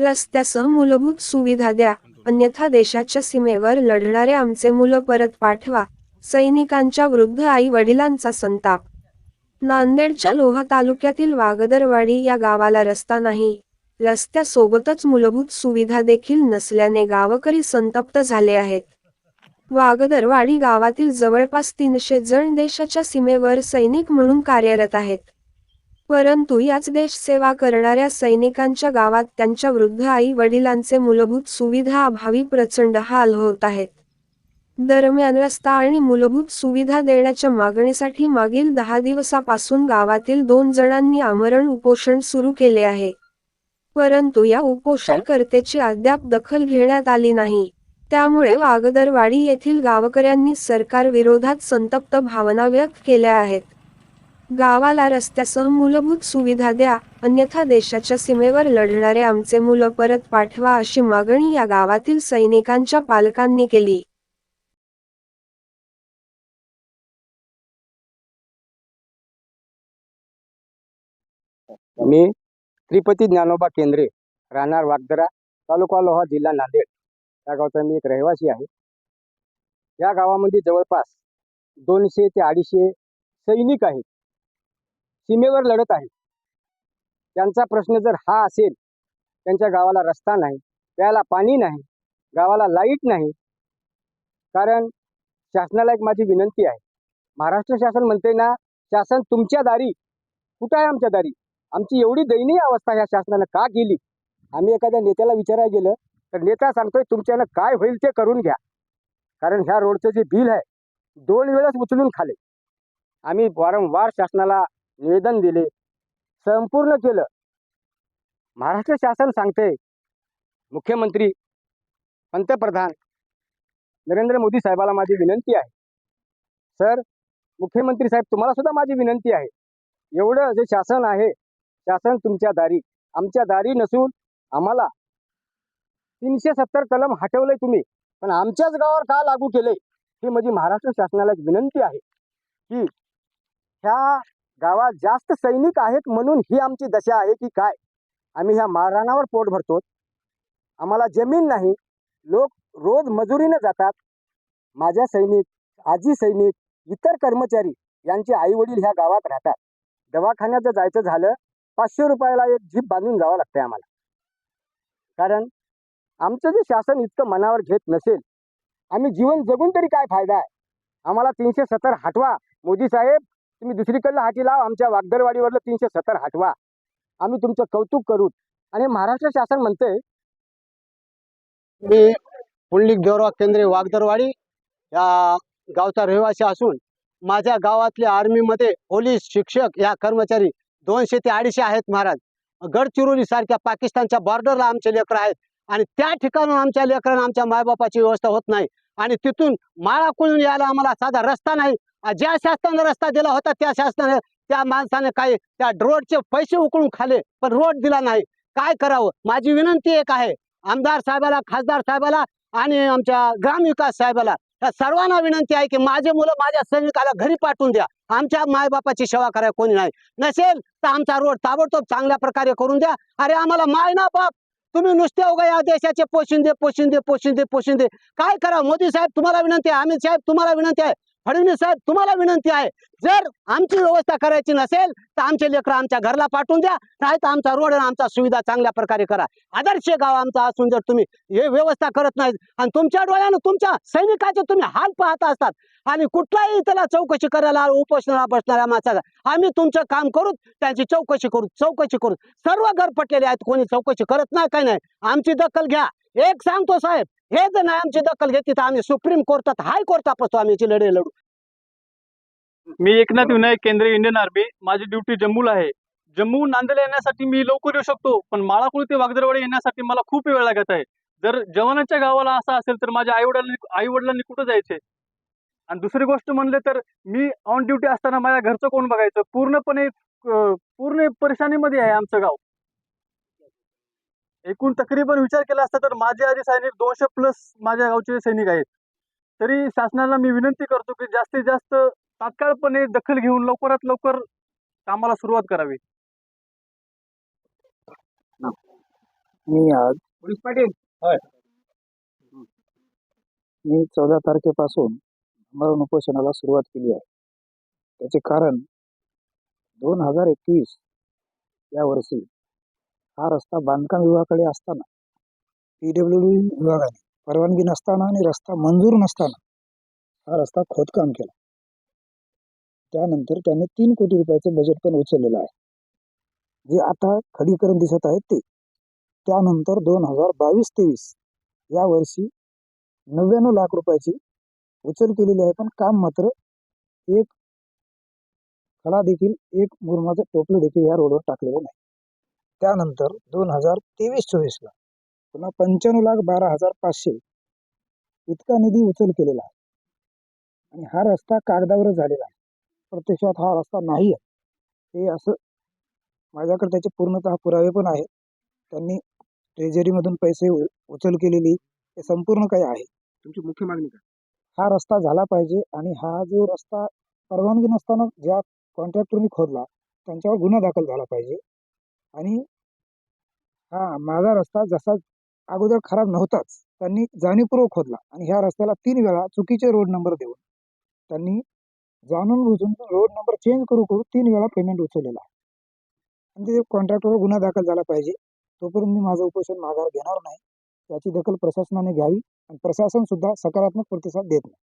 रस्त्यासह मूलभूत सुविधा द्या. अन्यथा देशाच्या सीमेवर लढणारे आमचे मुलं परत पाठवा. सैनिकांच्या वृद्ध आई वडिलांचा संताप. नांदेडच्या लोहा तालुक्यातील वागदरवाडी या गावाला रस्ता नाही. रस्त्यासोबतच मूलभूत सुविधा देखील नसल्याने गावकरी संतप्त झाले आहेत. वागदरवाडी गावातील जवळपास तीनशे जण देशाच्या सीमेवर सैनिक म्हणून कार्यरत आहेत. परंतु याच देश सेवा करणाऱ्या सैनिकांच्या गावात त्यांच्या वृद्ध आई वडिलांचे मूलभूत सुविधा अभावी प्रचंड हाल होत आहेत. दरम्यान रस्ता आणि मूलभूत सुविधा देण्याच्या मागणीसाठी मागील दहा दिवसापासून गावातील दोन जणांनी आमरण उपोषण सुरू केले आहे. परंतु या उपोषणकर्त्याची अद्याप दखल घेण्यात आली नाही. त्यामुळे वागदरवाडी येथील गावकऱ्यांनी सरकार विरोधात संतप्त भावना व्यक्त केल्या आहेत. गावाला रस्त्यासह मूलभूत सुविधा द्या अन्यथा देशाच्या सीमेवर लढणारे आमचे मुलं परत पाठवा अशी मागणी या गावातील सैनिकांच्या पालकांनी केली. मी त्रिपती ज्ञानोबा केंद्रे राहणार वागदरा तालुका लोहा जिल्हा नांदेड. या गावचा मी एक रहिवासी आहे. या गावामध्ये जवळपास दोनशे ते अडीचशे सैनिक आहेत. सीमेवर लढत आहेत त्यांचा प्रश्न जर हा असेल त्यांच्या गावाला रस्ता नाही प्यायला पाणी नाही गावाला लाइट नाही कारण शासनाला एक माझी विनंती आहे. महाराष्ट्र शासन म्हणते ना शासन तुमच्या दारी कुठं आहे आमच्या दारी? आमची एवढी दयनीय अवस्था ह्या शासनानं का केली? आम्ही एखाद्या नेत्याला विचारायला गेलं तर नेता सांगतोय तुमच्यानं काय होईल ते करून घ्या. कारण ह्या रोडचं जे बिल आहे दोन वेळेस उचलून खाले. आम्ही वारंवार शासनाला निवेदन दिले. संपूर्ण केलं. महाराष्ट्र शासन सांगते. मुख्यमंत्री पंतप्रधान नरेंद्र मोदी साहेबाला माझी विनंती आहे. सर मुख्यमंत्री साहेब तुम्हाला सुद्धा माझी विनंती आहे. एवढं जे शासन आहे शासन तुमच्या दारी. आमच्या दारी नसून आम्हाला तीनशे सत्तर कलम हटवलंय तुम्ही. पण आमच्याच गावावर का लागू केले ही माझी महाराष्ट्र शासनाला एक विनंती आहे. की ह्या गावात जास्त सैनिक आहेत म्हणून ही आमची दशा आहे की काय? आम्ही ह्या मारहाणावर पोट भरतो. आम्हाला जमीन नाही. लोक रोज मजुरीनं जातात. माझ्या सैनिक आजी सैनिक इतर कर्मचारी यांचे आई वडील ह्या गावात राहतात. दवाखान्यात जर जायचं झालं पाचशे रुपयाला एक जीप बांधून जावं लागतंय आम्हाला. कारण आमचं जे शासन इतकं मनावर घेत नसेल आम्ही जीवन जगून तरी काय फायदा आहे? आम्हाला तीनशे सत्तर हटवा मोदी साहेब. तुम्ही दुसरीकडलं हाटी लाव. आमच्या वागदरवाडीवरलं तीनशे सत्तर हटवा. आम्ही तुमचं कौतुक करू. आणि महाराष्ट्र शासन म्हणतंय मी पुंडलिक देवराव केंद्रे वागदरवाडी या गावचा रहिवासी असून माझ्या गावातल्या आर्मीमध्ये पोलीस शिक्षक या कर्मचारी दोनशे ते अडीचशे आहेत महाराज. गडचिरोली सारख्या पाकिस्तानच्या बॉर्डरला आमचे लेकर आहेत. आणि त्या ठिकाणून आमच्या लेकरांना आमच्या मायबापाची व्यवस्था होत नाही. आणि तिथून माळा कुळून यायला आम्हाला साधा रस्ता नाही. ज्या शासनाने रस्ता दिला होता त्या शासनाने त्या माणसाने काही त्या रोडचे पैसे उकळून खाले पण रोड दिला नाही. काय करावं? माझी विनंती एक आहे. आमदार साहेबाला खासदार साहेबाला आणि आमच्या ग्रामविकास साहेबाला या सर्वांना विनंती आहे की माझे मुलं माझ्या सैनिकाला घरी पाठवून द्या. आमच्या मायबापाची सेवा करायला कोणी नाही. नसेल तर आमचा रोड ताबडतोब चांगल्या प्रकारे करून द्या. अरे आम्हाला माय ना बाप! तुम्ही नुसते उगा या देशाचे पोशिंदे पोशिंदे पोशिंदे पोशिंदे. काय करा? मोदी साहेब तुम्हाला विनंती आहे. अमित साहेब तुम्हाला विनंती आहे. फडणवीस साहेब तुम्हाला विनंती आहे जर आमची व्यवस्था करायची नसेल तर आमचे लेकरं आमच्या घरला पाठवून द्या नाही तर आमचा रोड आणि आमचा सुविधा चांगल्या प्रकारे करा. आदर्श गाव आमचा असून जर तुम्ही हे व्यवस्था करत नाही आणि तुमच्या डोळ्यानं तुमच्या सैनिकाचे तुम्ही हाल पाहत असतात आणि कुठलाही त्याला चौकशी करायला उपोषणाला बसणाऱ्या माणसाला आम्ही तुमचं काम करू त्यांची चौकशी करू चौकशी करू. सर्व घर पटलेले आहेत कोणी चौकशी करत नाही काय नाही. आमची दखल घ्या. एक सांगतो साहेब हे जर नाही आमची दखल घेतली तर आम्ही सुप्रीम कोर्टात हाय कोर्टापासून आम्ही याची लढाई लढू. मी एकनाथ विनायक केंद्रीय इंडियन आर्मी माझी ड्युटी जम्मूला आहे. जम्मू नांदेड येण्यासाठी मी लवकर येऊ शकतो पण माळाकुळ ते वागदरवाडी येण्यासाठी मला खूप वेळ लागत आहे. जर जवानाच्या गावाला असं असेल तर माझ्या आई वडिलांनी आई वडिलांनी कुठं जायचे? आणि दुसरी गोष्ट म्हणले तर मी ऑन ड्युटी असताना माझ्या घरचं कोण बघायचं? पूर्णपणे पूर्ण परेशानीमध्ये आहे आमचं गाव. एकूण तकरीबन विचार केला असता तर माझे आधी सैनिक दोनशे प्लस माझ्या गावचे सैनिक आहेत. तरी शासनाला मी विनंती करतो की जास्तीत जास्त तात्काळपणे दखल घेऊन लवकरात लवकर कामाला सुरुवात करावी. मी आज पोलीस पाटील. मी चौदा तारखेपासून आमरण उपोषणाला सुरुवात केली आहे. त्याचे कारण दोन हजार एकवीस या वर्षी हा रस्ता बांधकाम विभागाकडे असताना पी डब्ल्यू डी विभागाने परवानगी नसताना आणि रस्ता मंजूर नसताना हा रस्ता खोदकाम केला. त्यानंतर त्यांनी तीन कोटी रुपयाचं बजेट पण उचललेलं आहे. जे आता खडीकरण दिसत आहे ते. त्यानंतर दोन हजार बावीस तेवीस या वर्षी नव्याण्णव लाख रुपयाची उचल केलेली आहे पण काम मात्र एक खडा देखील एक मुरमाचं टोपलं देखील या रोडवर टाकलेलं नाही. त्यानंतर दोन हजार तेवीस चोवीसला पुन्हा पंच्याण्णव लाख बारा हजार पाचशे इतका निधी उचल केलेला आहे. आणि हा रस्ता कागदावरच झालेला आहे. प्रत्यक्षात हा रस्ता नाही आहे. हे असं माझ्याकडे त्याचे पूर्णतः पुरावे पण आहेत. त्यांनी ट्रेझरीमधून पैसे उ- उचल केलेली हे संपूर्ण काही आहे. तुमची मुख्य मागणी काय? हा रस्ता झाला पाहिजे आणि हा जो रस्ता परवानगी नसताना ज्या कॉन्ट्रॅक्टरनी खोदला त्यांच्यावर गुन्हा दाखल झाला पाहिजे. आणि हा माझा रस्ता जसा अगोदर खराब नव्हताच त्यांनी जाणीवपूर्वक खोदला आणि ह्या रस्त्याला तीन वेळा चुकीचे रोड नंबर देऊन त्यांनी जाणून बुजून रोड नंबर चेंज करू करू तीन वेळा पेमेंट उचललेला. आहे आणि ते कॉन्ट्रॅक्टरवर गुन्हा दाखल झाला पाहिजे तोपर्यंत मी माझं उपोषण माघार घेणार नाही याची दखल प्रशासनाने घ्यावी आणि प्रशासन सुद्धा सकारात्मक प्रतिसाद देत नाही.